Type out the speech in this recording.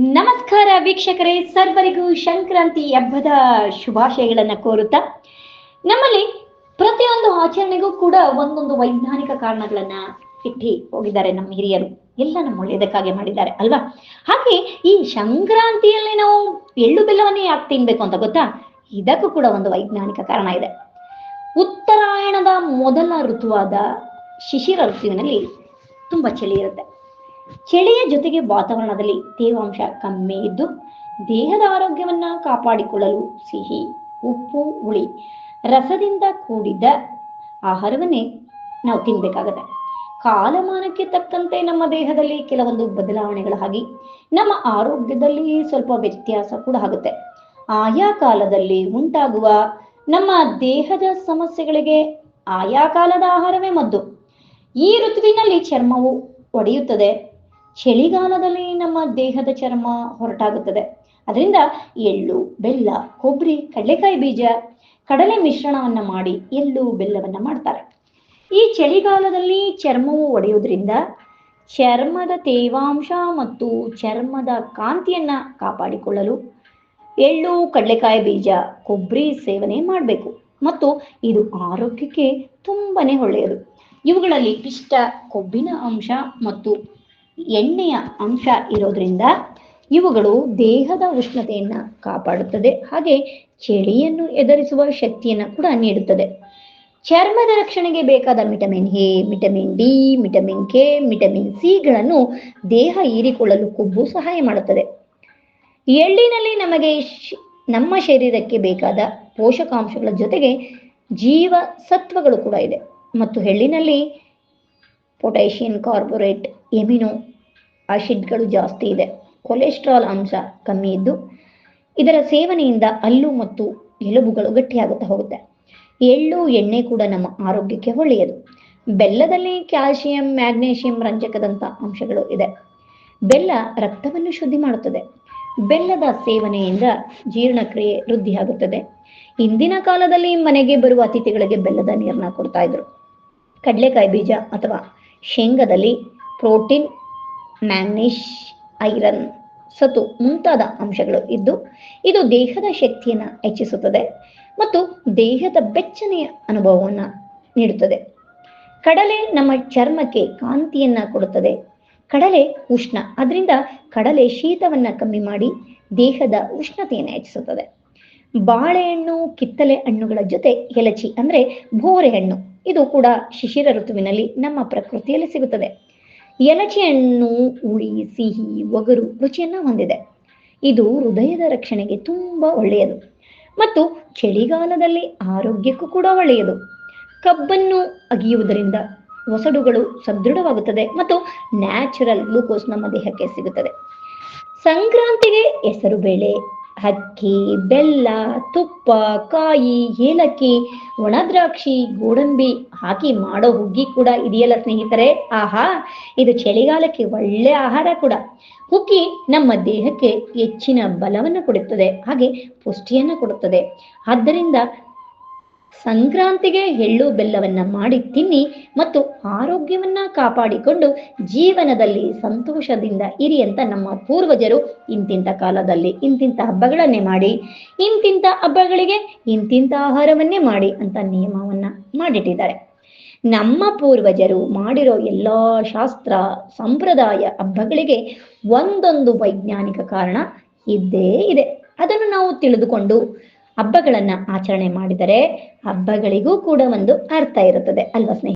ನಮಸ್ಕಾರ ವೀಕ್ಷಕರೇ, ಸರ್ವರಿಗೂ ಸಂಕ್ರಾಂತಿ ಹಬ್ಬದ ಶುಭಾಶಯಗಳನ್ನ ಕೋರುತ್ತಾ, ನಮ್ಮಲ್ಲಿ ಪ್ರತಿಯೊಂದು ಆಚರಣೆಗೂ ಕೂಡ ಒಂದೊಂದು ವೈಜ್ಞಾನಿಕ ಕಾರಣಗಳನ್ನ ಇಟ್ಟು ಹೋಗಿದ್ದಾರೆ ನಮ್ಮ ಹಿರಿಯರು. ಎಲ್ಲ ನಮ್ಮ ಒಳ್ಳೆಯದಕ್ಕಾಗಿ ಮಾಡಿದ್ದಾರೆ, ಅಲ್ವಾ? ಹಾಗೆ ಈ ಸಂಕ್ರಾಂತಿಯಲ್ಲಿ ನಾವು ಎಳ್ಳು ಬೆಲ್ಲವನ್ನೇ ಯಾಕೆ ತಿನ್ಬೇಕು ಅಂತ ಗೊತ್ತಾ? ಇದಕ್ಕೂ ಕೂಡ ಒಂದು ವೈಜ್ಞಾನಿಕ ಕಾರಣ ಇದೆ. ಉತ್ತರಾಯಣದ ಮೊದಲ ಋತುವಾದ ಶಿಶಿರ ಋತುವಿನಲ್ಲಿ ತುಂಬಾ ಚಳಿ ಇರುತ್ತೆ. ಚಳಿಯ ಜೊತೆಗೆ ವಾತಾವರಣದಲ್ಲಿ ತೇವಾಂಶ ಕಮ್ಮಿ ಇದ್ದು ದೇಹದ ಆರೋಗ್ಯವನ್ನ ಕಾಪಾಡಿಕೊಳ್ಳಲು ಸಿಹಿ, ಉಪ್ಪು, ಹುಳಿ, ರಸದಿಂದ ಕೂಡಿದ ಆಹಾರವನ್ನೇ ನಾವು ತಿನ್ಬೇಕಾಗತ್ತೆ. ಕಾಲಮಾನಕ್ಕೆ ತಕ್ಕಂತೆ ನಮ್ಮ ದೇಹದಲ್ಲಿ ಕೆಲವೊಂದು ಬದಲಾವಣೆಗಳಾಗಿ ನಮ್ಮ ಆರೋಗ್ಯದಲ್ಲಿ ಸ್ವಲ್ಪ ವ್ಯತ್ಯಾಸ ಕೂಡ ಆಗುತ್ತೆ. ಆಯಾ ಕಾಲದಲ್ಲಿ ಉಂಟಾಗುವ ನಮ್ಮ ದೇಹದ ಸಮಸ್ಯೆಗಳಿಗೆ ಆಯಾ ಕಾಲದ ಆಹಾರವೇ ಮದ್ದು. ಈ ಋತುವಿನಲ್ಲಿ ಚರ್ಮವು ಒಡೆಯುತ್ತದೆ. ಚಳಿಗಾಲದಲ್ಲಿ ನಮ್ಮ ದೇಹದ ಚರ್ಮ ಹೊರಟಾಗುತ್ತದೆ. ಅದರಿಂದ ಎಳ್ಳು, ಬೆಲ್ಲ, ಕೊಬ್ಬರಿ, ಕಡಲೆಕಾಯಿ ಬೀಜ, ಕಡಲೆ ಮಿಶ್ರಣವನ್ನು ಮಾಡಿ ಎಳ್ಳು, ಬೆಲ್ಲವನ್ನ ಮಾಡ್ತಾರೆ. ಈ ಚಳಿಗಾಲದಲ್ಲಿ ಚರ್ಮವು ಒಡೆಯುವುದರಿಂದ ಚರ್ಮದ ತೇವಾಂಶ ಮತ್ತು ಚರ್ಮದ ಕಾಂತಿಯನ್ನ ಕಾಪಾಡಿಕೊಳ್ಳಲು ಎಳ್ಳು, ಕಡಲೆಕಾಯಿ ಬೀಜ, ಕೊಬ್ಬರಿ ಸೇವನೆ ಮಾಡಬೇಕು. ಮತ್ತು ಇದು ಆರೋಗ್ಯಕ್ಕೆ ತುಂಬಾನೇ ಒಳ್ಳೆಯದು. ಇವುಗಳಲ್ಲಿ ಪಿಷ್ಟ ಕೊಬ್ಬಿನ ಅಂಶ ಮತ್ತು ಎಣ್ಣೆಯ ಅಂಶ ಇರೋದ್ರಿಂದ ಇವುಗಳು ದೇಹದ ಉಷ್ಣತೆಯನ್ನ ಕಾಪಾಡುತ್ತದೆ. ಹಾಗೆ ಚಳಿಯನ್ನು ಎದುರಿಸುವ ಶಕ್ತಿಯನ್ನು ಕೂಡ ನೀಡುತ್ತದೆ. ಚರ್ಮದ ರಕ್ಷಣೆಗೆ ಬೇಕಾದ vitamin A, vitamin D, vitamin K, vitamin ಸಿಗಳನ್ನು ದೇಹ ಹೀರಿಕೊಳ್ಳಲು ಕೊಬ್ಬು ಸಹಾಯ ಮಾಡುತ್ತದೆ. ಎಳ್ಳಿನಲ್ಲಿ ನಮಗೆ ನಮ್ಮ ಶರೀರಕ್ಕೆ ಬೇಕಾದ ಪೋಷಕಾಂಶಗಳ ಜೊತೆಗೆ ಜೀವ ಸತ್ವಗಳು ಕೂಡ ಇದೆ. ಮತ್ತು ಎಳ್ಳಿನಲ್ಲಿ ಪೊಟ್ಯಾಷಿಯಂ ಕಾರ್ಬೋರೇಟ್ ಎಮಿನೋ ಆಸಿಡ್ಗಳು ಜಾಸ್ತಿ ಇದೆ. ಕೊಲೆಸ್ಟ್ರಾಲ್ ಅಂಶ ಕಮ್ಮಿ ಇದ್ದು, ಇದರ ಸೇವನೆಯಿಂದ ಹಲ್ಲು ಮತ್ತು ಎಲುಬುಗಳು ಗಟ್ಟಿಯಾಗುತ್ತಾ ಹೋಗುತ್ತೆ. ಎಳ್ಳು, ಎಣ್ಣೆ ಕೂಡ ನಮ್ಮ ಆರೋಗ್ಯಕ್ಕೆ ಒಳ್ಳೆಯದು. ಬೆಲ್ಲದಲ್ಲಿ ಕ್ಯಾಲ್ಸಿಯಂ ಮ್ಯಾಗ್ನೇಷಿಯಂ ರಂಜಕದಂತ ಅಂಶಗಳು ಇದೆ. ಬೆಲ್ಲ ರಕ್ತವನ್ನು ಶುದ್ಧಿ ಮಾಡುತ್ತದೆ. ಬೆಲ್ಲದ ಸೇವನೆಯಿಂದ ಜೀರ್ಣಕ್ರಿಯೆ ವೃದ್ಧಿಯಾಗುತ್ತದೆ. ಇಂದಿನ ಕಾಲದಲ್ಲಿ ಮನೆಗೆ ಬರುವ ಅತಿಥಿಗಳಿಗೆ ಬೆಲ್ಲದ ನೀರನ್ನ ಕೊಡ್ತಾ ಇದ್ರು. ಕಡಲೆಕಾಯಿ ಬೀಜ ಅಥವಾ ಶೇಂಗಾದಲ್ಲಿ ಪ್ರೋಟೀನ್, ಮ್ಯಾಂಗ್ನೀಷ್, ಐರನ್ ಸತು ಮುಂತಾದ ಅಂಶಗಳು ಇದ್ದು ಇದು ದೇಹದ ಶಕ್ತಿಯನ್ನು ಹೆಚ್ಚಿಸುತ್ತದೆ ಮತ್ತು ದೇಹದ ಬೆಚ್ಚನೆಯ ಅನುಭವವನ್ನು ನೀಡುತ್ತದೆ. ಕಡಲೆ ನಮ್ಮ ಚರ್ಮಕ್ಕೆ ಕಾಂತಿಯನ್ನ ಕೊಡುತ್ತದೆ. ಕಡಲೆ ಉಷ್ಣ, ಅದರಿಂದ ಕಡಲೆ ಶೀತವನ್ನ ಕಮ್ಮಿ ಮಾಡಿ ದೇಹದ ಉಷ್ಣತೆಯನ್ನು ಹೆಚ್ಚಿಸುತ್ತದೆ. ಬಾಳೆಹಣ್ಣು ಕಿತ್ತಲೆ ಹಣ್ಣುಗಳ ಜೊತೆ ಎಲಚಿ ಅಂದ್ರೆ ಬೋರೆ ಹಣ್ಣು ಇದು ಕೂಡ ಶಿಶಿರ ಋತುವಿನಲ್ಲಿ ನಮ್ಮ ಪ್ರಕೃತಿಯಲ್ಲಿ ಸಿಗುತ್ತದೆ. ಎಲಚಿ ಹಣ್ಣು ಹುಳಿ ಸಿಹಿ, ಒಗರು ರುಚಿಯನ್ನ ಹೊಂದಿದೆ. ಇದು ಹೃದಯದ ರಕ್ಷಣೆಗೆ ತುಂಬಾ ಒಳ್ಳೆಯದು. ಮತ್ತು ಚಳಿಗಾಲದಲ್ಲಿ ಆರೋಗ್ಯಕ್ಕೂ ಕೂಡ ಒಳ್ಳೆಯದು. ಕಬ್ಬನ್ನು ಅಗಿಯುವುದರಿಂದ ಒಸಡುಗಳು ಸದೃಢವಾಗುತ್ತದೆ ಮತ್ತು ನ್ಯಾಚುರಲ್ ಗ್ಲೂಕೋಸ್ ನಮ್ಮ ದೇಹಕ್ಕೆ ಸಿಗುತ್ತದೆ. ಸಂಕ್ರಾಂತಿಗೆ ಹೆಸರು ಬೇಳೆ ಅಕ್ಕಿ ಬೆಲ್ಲ, ತುಪ್ಪ, ಕಾಯಿ, ಏಲಕ್ಕಿ, ಒಣದ್ರಾಕ್ಷಿ, ಗೋಡಂಬಿ ಹಾಕಿ ಮಾಡೋ ಹುಗ್ಗಿ ಕೂಡ ಇದೆಯಲ್ಲ ಸ್ನೇಹಿತರೆ. ಆಹಾ, ಇದು ಚಳಿಗಾಲಕ್ಕೆ ಒಳ್ಳೆ ಆಹಾರ ಕೂಡ. ಹುಗ್ಗಿ ನಮ್ಮ ದೇಹಕ್ಕೆ ಹೆಚ್ಚಿನ ಬಲವನ್ನು ಕೊಡುತ್ತದೆ, ಹಾಗೆ ಪುಷ್ಟಿಯನ್ನು ಕೊಡುತ್ತದೆ. ಆದ್ದರಿಂದ ಸಂಕ್ರಾಂತಿಗೆ ಎಳ್ಳು ಬೆಲ್ಲವನ್ನ ಮಾಡಿ ತಿನ್ನಿ ಮತ್ತು ಆರೋಗ್ಯವನ್ನ ಕಾಪಾಡಿಕೊಂಡು ಜೀವನದಲ್ಲಿ ಸಂತೋಷದಿಂದ ಇರಿ ಅಂತ ನಮ್ಮ ಪೂರ್ವಜರು ಇಂತಿಂತ ಕಾಲದಲ್ಲಿ ಇಂತಿಂತ ಹಬ್ಬಗಳನ್ನೇ ಮಾಡಿ, ಇಂತಿಂತ ಹಬ್ಬಗಳಿಗೆ ಇಂತಿಂತ ಆಹಾರವನ್ನೇ ಮಾಡಿ ಅಂತ ನಿಯಮವನ್ನ ಮಾಡಿಟ್ಟಿದ್ದಾರೆ. ನಮ್ಮ ಪೂರ್ವಜರು ಮಾಡಿರೋ ಎಲ್ಲಾ ಶಾಸ್ತ್ರ, ಸಂಪ್ರದಾಯ ಹಬ್ಬಗಳಿಗೆ ಒಂದೊಂದು ವೈಜ್ಞಾನಿಕ ಕಾರಣ ಇದ್ದೇ ಇದೆ. ಅದನ್ನು ನಾವು ತಿಳಿದುಕೊಂಡು ಹಬ್ಬಗಳನ್ನ ಆಚರಣೆ ಮಾಡಿದರೆ ಹಬ್ಬಗಳಿಗೂ ಕೂಡ ಒಂದು ಅರ್ಥ ಇರುತ್ತದೆ ಅಲ್ವಾ ಸ್ನೇಹಿತರೆ?